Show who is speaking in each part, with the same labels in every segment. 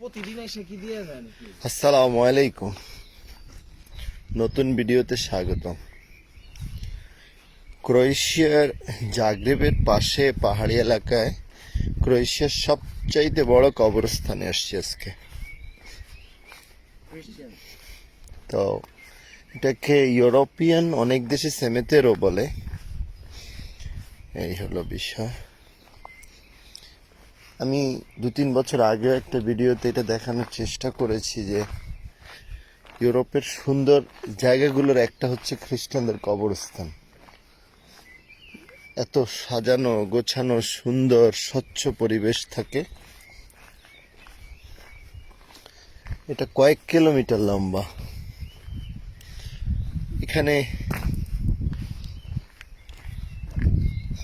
Speaker 1: প্রতিদিন এসে কি দিয়ে যায় নাকি?
Speaker 2: আসসালামু আলাইকুম। নতুন ভিডিওতে স্বাগতম। ক্রোয়েশিয়ার জাগ্রেবের পাশে পাহাড়ি এলাকায় ক্রোয়েশিয়ার সবচাইতে বড় কবরস্থানে আসছি আজকে। তো এটাকে ইউরোপিয়ান অনেক দেশে সেমেতেরও বলে। এই হলো বিষয়। আমি দু তিন বছর আগেও একটা ভিডিওতে এটা দেখানোর চেষ্টা করেছি যে ইউরোপের সুন্দর জায়গাগুলোর একটা হচ্ছে খ্রিস্টানদের কবরস্থান। এত সাজানো, গোছানো, সুন্দর, স্বচ্ছ পরিবেশ থাকে। এটা কয়েক কিলোমিটার লম্বা। এখানে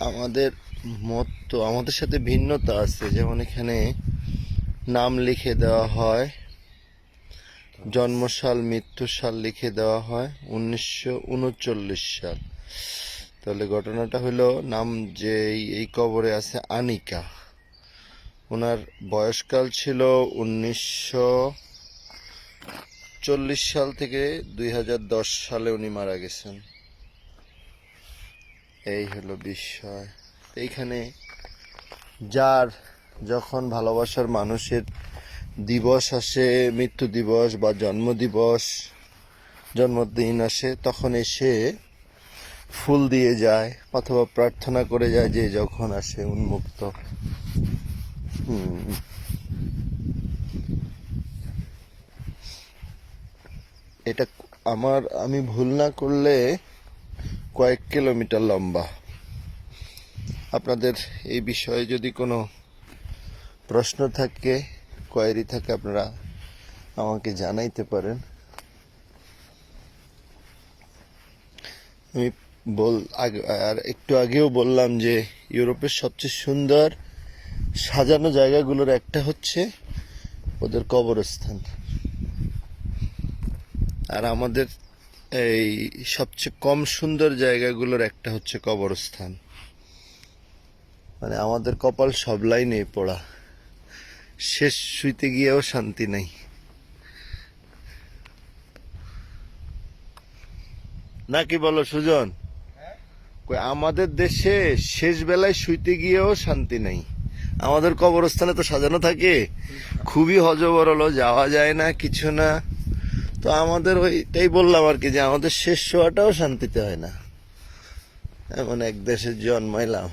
Speaker 2: আমাদের মত তো আমাদের সাথে ভিন্নতা আছে। যেমন এখানে নাম লিখে দেওয়া হয়, জন্মসাল মৃত্যু সাল লিখে দেওয়া হয়, উনিশশো উনচল্লিশ সাল। তাহলে ঘটনাটা হলো নাম যে এই- এই কবরে আছে আনিকা। ওনার বয়সকাল ছিল উনিশশো চল্লিশ সাল থেকে দুই হাজার দশ সালে উনি মারা গেছেন। এই হলো বিষয়। এইখানে যার যখন ভালোবাসার মানুষের দিবস আসে, মৃত্যু দিবস বা জন্ম দিবস, জন্মদিন আসে, তখন এসে ফুল দিয়ে যায় অথবা প্রার্থনা করে যায় যে যখন আসে উন্মুক্ত। এটা আমার, আমি ভুল না করলে কয়েক কিলোমিটার লম্বা। আপনাদের এই বিষয়ে যদি কোনো প্রশ্ন থাকে কোয়ারি থাকে, আপনারা আমাকে জানাইতে পারেন। আমি বল আর একটু আগেও বললাম যে ইউরোপের সবচেয়ে সুন্দর সাজানো জায়গাগুলোর একটা হচ্ছে ওদের কবরস্থান। আর আমাদের এই সবচেয়ে কম সুন্দর জায়গাগুলোর একটা হচ্ছে কবরস্থান। মানে আমাদের কপাল সব লাইনে পড়া। শেষ শুইতে গিয়েও শান্তি নাই। নাকি বলো, সুজন? আমাদের দেশে শেষ বেলায় শুইতে গিয়েও শান্তি নাই। আমাদের কবরস্থানে তো সাজানো থাকে। খুবই হজবরল যাওয়া যায় না, কিছু না। তো আমাদের ওইটাই বললাম আর কি যে আমাদের শেষ শোয়াটাও শান্তিতে হয় না। এমন এক দেশে জন্মাইলাম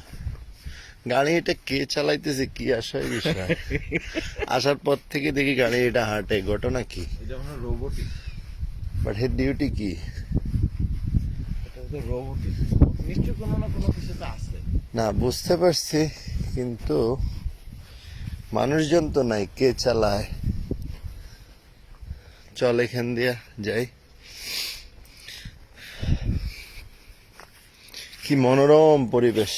Speaker 2: গাড়ি এটা কে চালাইতেছে কি আসার বিষয়? আসার পর থেকে দেখি গাড়ি এটা হাঁটে। ঘটনা কি?
Speaker 1: রোবটিক
Speaker 2: বাট হের ডিউটি কি?
Speaker 1: না
Speaker 2: বুঝতে পারছি কিন্তু মানুষজন তো নাই কে চালায়? চল এখান দিয়া যাই। কি মনোরম পরিবেশ।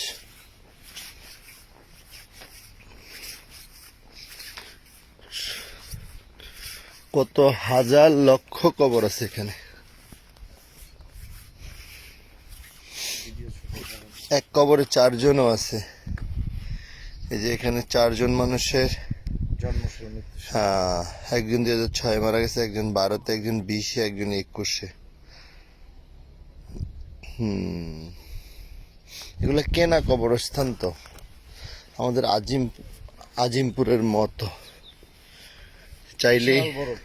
Speaker 2: কত হাজার লক্ষ কবর আছে এখানে? এক কবরে চারজনও আছে। এই যে এখানে চারজন মানুষের হ্যাঁ একজন দুই হাজার ছয় মারা গেছে একজন বারোতে একজন বিশে একজন একুশে। হুম। এগুলো কেনা কবরস্থান তো? আমাদের আজিম আজিমপুরের মতো।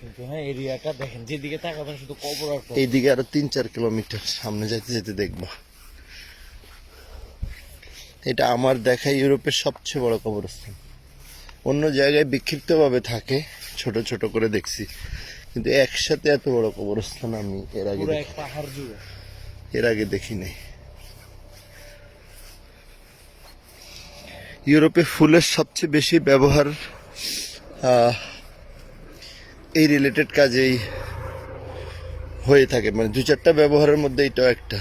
Speaker 1: কিন্তু হ্যাঁ এরিয়াটা দেখেন যেদিকে তাকাবেন শুধু কবর
Speaker 2: এইদিকে আরও তিন চার কিলোমিটার সামনে যেতে যেতে দেখবা। এটা আমার দেখা ইউরোপের সবচেয়ে বড় কবরস্থান। অন্য জায়গায় বিক্ষিপ্তভাবে থাকে ছোট ছোট করে দেখছি। কিন্তু একসাথে এত বড় কবরস্থান আমি এর আগে এর আগে দেখি নাই ইউরোপে ফুলের সবচেয়ে বেশি ব্যবহার আহ, এই রিলেটেড কাজেই হয়ে থাকে। মানে দু চারটা ব্যবহারের মধ্যে এটাও একটা।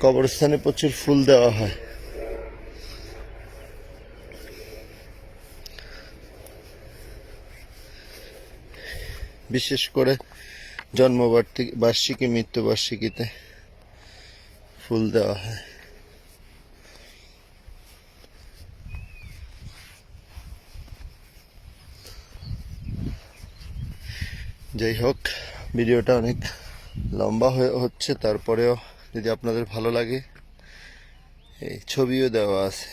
Speaker 2: কবরস্থানে প্রচুর ফুল দেওয়া হয়। বিশেষ করে জন্মবার্ষিকী, বার্ষিকী, মৃত্যুবার্ষিকীতে ফুল দেওয়া হয়। যাই হোক, ভিডিওটা অনেক লম্বা হয়ে হচ্ছে, তারপরেও যদি আপনাদের ভালো লাগে, এই ছবিও দেওয়া আছে।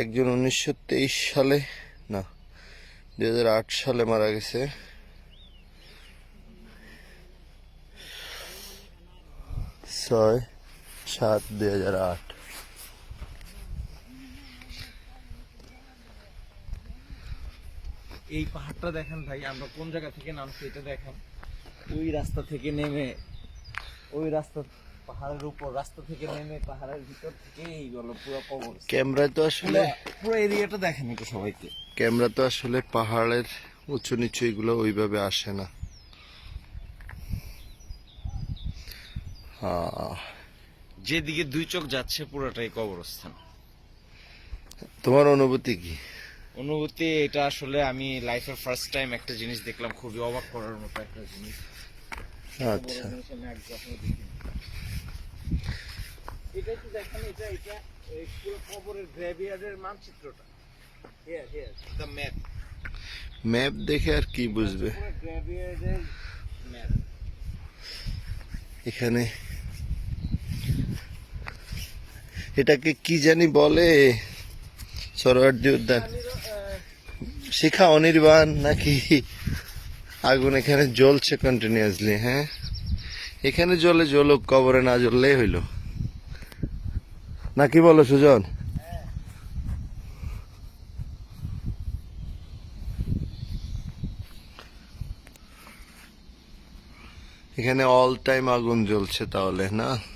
Speaker 2: একজন উনিশশো তেইশ সালে, না দু হাজার আট সালে মারা গেছে। ছয় সাত দু হাজার আট।
Speaker 1: এই পাহাড়টা দেখেন ভাই আমরা কোন জায়গা থেকে নামছি এটা দেখেন। ওই রাস্তা থেকে নেমে ওই রাস্তা পাহাড়ের উপর রাস্তা থেকে নেমে পাহাড়ের ভিতর থেকে এইগুলো পুরো কবর
Speaker 2: ক্যামেরায় তো আসলে
Speaker 1: পুরো এরিয়াটা দেখেন একটু সবাইকে।
Speaker 2: ক্যামেরা তো আসলে পাহাড়ের উঁচু নিচু এগুলো ওইভাবে আসে না।
Speaker 1: যেদিকে দুই চোখ যাচ্ছে পুরোটাই কবরস্থান।
Speaker 2: তোমার অনুভূতি কি?
Speaker 1: অনুভূতি এটা আসলে আমি লাইফের ফার্স্ট টাইম একটা জিনিস দেখলাম খুবই অবাক করার মতো একটা জিনিস।
Speaker 2: আচ্ছা।
Speaker 1: এটা একটু দেখেন এটা এটা পুরো কবরের গ্রেভিয়ার্ডের মানচিত্রটা। Here here the map
Speaker 2: map দেখে আর কি বুঝবে? এখানে এটাকে কি জানি বলে সরোয়ার্দী উদ্যান। শিখা অনির্বাণ নাকি? আগুন এখানে জ্বলছে কন্টিনিউয়াসলি হ্যাঁ? এখানে জ্বলে জ্বলুক, কবরে না জ্বললেই হইল। নাকি বলো সুজন? এখানে অল টাইম আগুন জ্বলছে তাহলে, না?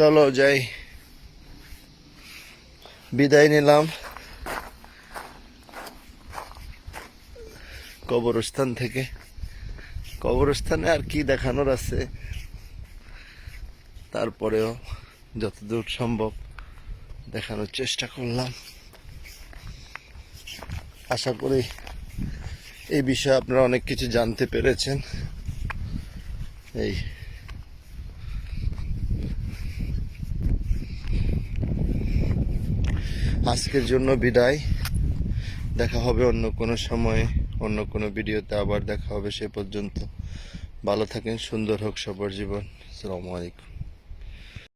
Speaker 2: চলো যাই। বিদায় নিলাম। কবরস্থান থেকে। কবরস্থানে আর কি দেখানোর আছে? তারপরেও যতদূর সম্ভব দেখানোর চেষ্টা করলাম। আশা করি এই বিষয়ে আপনারা অনেক কিছু জানতে পেরেছেন। এই আজকের জন্য বিদায়। দেখা হবে অন্য কোনো সময়ে, অন্য কোনো ভিডিওতে আবার দেখা হবে সে পর্যন্ত। ভালো থাকেন, সুন্দর হোক সবার জীবন। আসসালামু আলাইকুম।